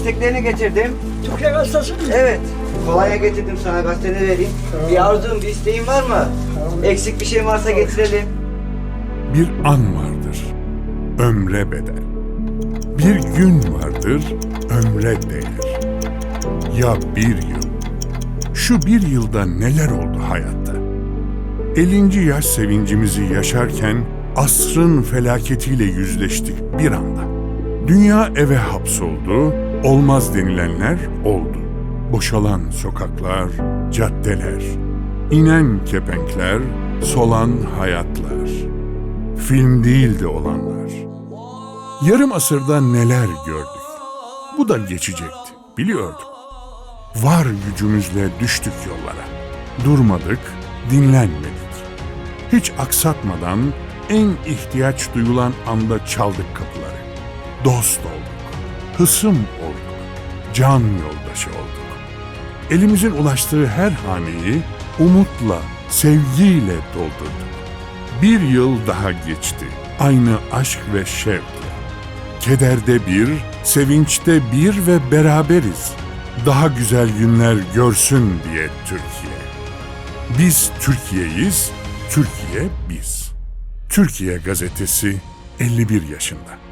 isteklerini getirdim. Türkiye gazetesi mi? Evet. Kolonya getirdim sana gazeteni vereyim. Bir arzun, bir isteğin var mı? Eksik bir şey varsa getirelim. Bir an vardır, ömre bedel. Bir gün vardır, ömre değer. Ya bir yıl? Şu bir yılda neler oldu hayatta? 50. yaş sevincimizi yaşarken asrın felaketiyle yüzleştik bir anda. Dünya eve hapsoldu, olmaz denilenler oldu. Boşalan sokaklar, caddeler, inen kepenkler, solan hayatlar. Film değildi olanlar. Yarım asırda neler gördük. Bu da geçecekti, biliyorduk. Var gücümüzle düştük yollara. Durmadık, dinlenmedik. Hiç aksatmadan en ihtiyaç duyulan anda çaldık kapıları. Dost olduk, hısım olduk, can yoldaşı olduk. Elimizin ulaştığı her haneyi umutla, sevgiyle doldurduk. Bir yıl daha geçti. Aynı aşk ve şevkle. Kederde bir, sevinçte bir ve beraberiz. Daha güzel günler görsün diye Türkiye. Biz Türkiye'yiz, Türkiye biz. Türkiye gazetesi 51 yaşında.